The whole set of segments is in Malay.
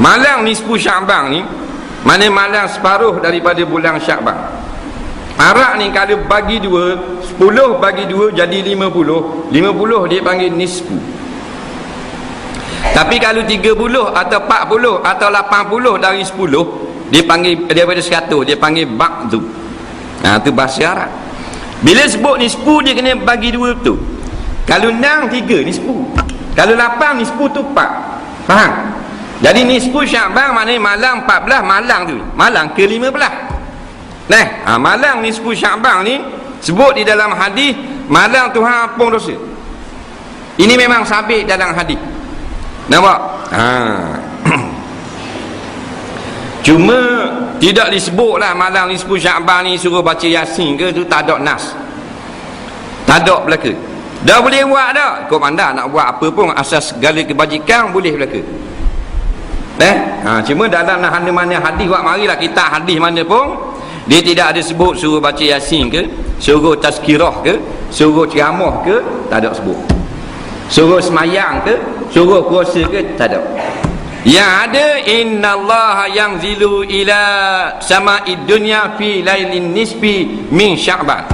malang nisfu Syaban ni mana malang separuh daripada bulan Syaban Arak ni kalau bagi dua sepuluh bagi dua jadi lima puluh. Lima puluh dia panggil nisfu tapi kalau tiga puluh atau empat puluh atau lapan puluh dari sepuluh dia panggil daripada seratus dia panggil ba'du ha, tu bahasa Arab. Bila sebut nisfu dia kena bagi dua tu. Kalau enam tiga nisfu kalau lapan nisfu tu empat. Faham jadi nisfu syakban maknanya empat belas malang tu malang ke lima belas Nah, ha, malang ni 10 Syaban ni sebut di dalam hadis malang Tuhan ampun dosa. Ini memang sabit dalam hadis. Nampak? Ha. Cuma tidak disebutlah malang ni 10 Syaban ni suruh baca Yasin ke tu tak ada nas. Tak ada belaka. Dah boleh buat dah. Kau pandai nak buat apa pun asas segala kebajikan boleh belaka. Eh? Ha, cuma dalam mana-mana hadis buat marilah kita hadis mana pun. Dia tidak ada sebut suruh baca yasin ke suruh tazkirah ke suruh ceramah ke tak ada sebut. Suruh semayang ke suruh kuasa ke tak ada. Yang ada innallaha yang zilu ila sama'id dunya fi lailin nisbi min sya'ban.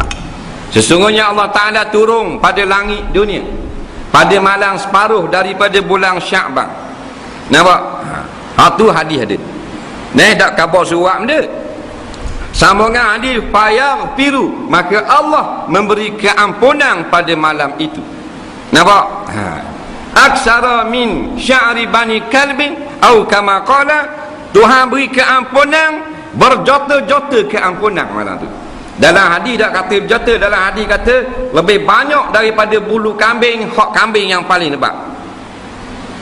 Sesungguhnya Allah Ta'ala turun pada langit dunia pada malam separuh daripada bulan sya'ban. Nampak ha, tu hadis ada ni tak kabar surat benda Sambungan hadis payah piru maka Allah memberi keampunan pada malam itu. Nampak? Ha. Aksara min sya'ri bani kalbin atau kama qala Tuhan beri keampunan berjota-jota keampunan malam itu. Dalam hadis tak kata berjota, dalam hadis kata lebih banyak daripada bulu kambing, hak kambing yang paling lebat.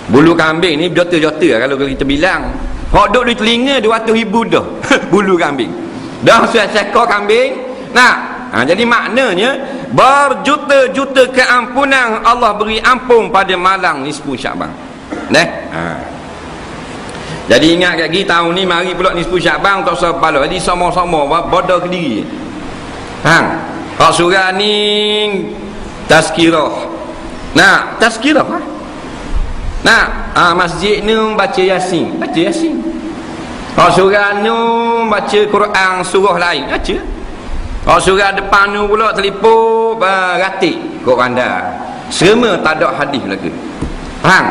Bulu kambing ni berjota-jota kalau kita bilang. Hak duk di telinga 200 ribu dah. Bulu kambing. Dah sudah sekor kambing. Nah ha, jadi maknanya berjuta-juta keampunan Allah beri ampun pada malang nisfu syakban. Nah ha. jadi ingat lagi tahun ni mari pula nisfu syakban tak usah bala. Jadi sama-sama bodoh ke diri. Ha. Hak surah ni tazkirah. Nah tazkirah ha? Nah ha, masjid ni baca yasin baca yasin kalau surah nu baca Quran surah lain baca. Kalau surah depan nu pula telipuk beratik kok anda. Semua tak ada hadis lagi. Faham?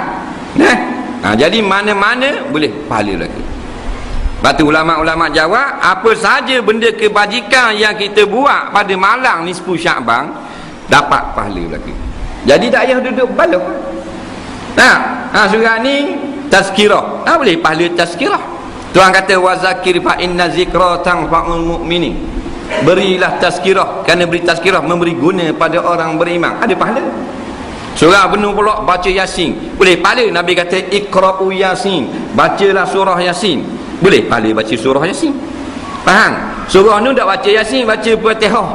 Nah. Ha, jadi mana-mana boleh pahala lagi. Batu ulama-ulama jawab, apa saja benda kebajikan yang kita buat pada malam ni 10 Syakban dapat pahala lagi. Jadi tak payah duduk balok. Nah, ha, surah ni tazkirah. Ha, boleh pahala tazkirah. Tuhan kata wazakir fa inna zikra tanfa'ul mu'minin. Berilah tazkirah kerana beri tazkirah memberi guna pada orang beriman. Ada pahala. Surah penuh pula baca Yasin. Boleh pahala Nabi kata ikra'u Yasin. Bacalah surah Yasin. Boleh pahala baca surah Yasin. Faham? Surah ni tak baca Yasin, baca Fatihah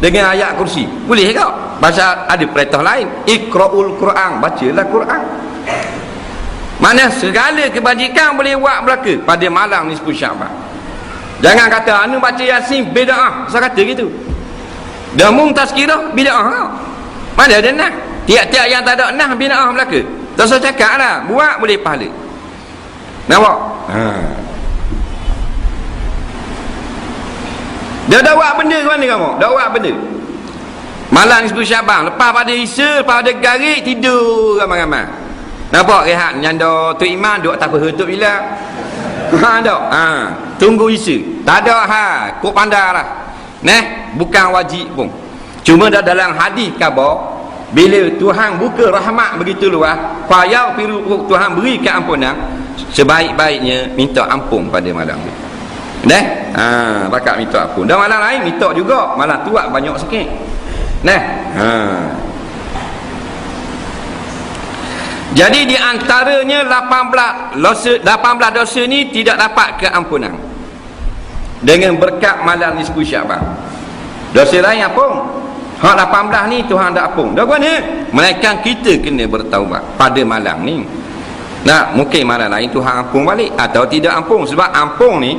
dengan ayat kursi. Boleh ke? Bahasa ada perintah lain. Ikra'ul Quran. Bacalah Quran. Mana segala kebajikan boleh buat belaka pada malam ni 10 Syaban. Jangan kata anu baca Yasin bid'ah. Saya kata gitu. Dan mung tazkirah bid'ah. Mana ada nah? Tiap-tiap yang tak ada nah bid'ah belaka. Tak usah cakap lah. Buat boleh pahala. Nampak? Ha. Dia dah buat benda ke mana kamu? Dah buat benda. Malam ni 10 Syaban. Lepas pada Isa, lepas pada garik, tidur ramai-ramai. Nampak rehat nyanda tu iman duk tak apa tutup bila. Ha tak. Ha, tunggu isu. Tak ada ha, kok pandailah. Neh, bukan wajib pun. Cuma dah dalam hadis khabar bila Tuhan buka rahmat begitu luas, fayau piru Tuhan beri keampunan, sebaik-baiknya minta ampun pada malam tu. Neh, ha, bakat minta ampun. Dan malam lain minta juga, malam tuak banyak sikit. Neh, ha. Jadi di antaranya 18 dosa 18 dosa ni tidak dapat keampunan. Dengan berkat malam nisfu Syaban. Dosa lain apa? Hak 18 ni Tuhan tak ampun. Dah mana? Melainkan kita kena bertaubat pada malam ni. Nah, mungkin malam lain Tuhan ampun balik atau tidak ampun sebab ampun ni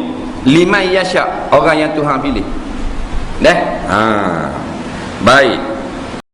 lima yasya orang yang Tuhan pilih. Dah? Ha. Baik.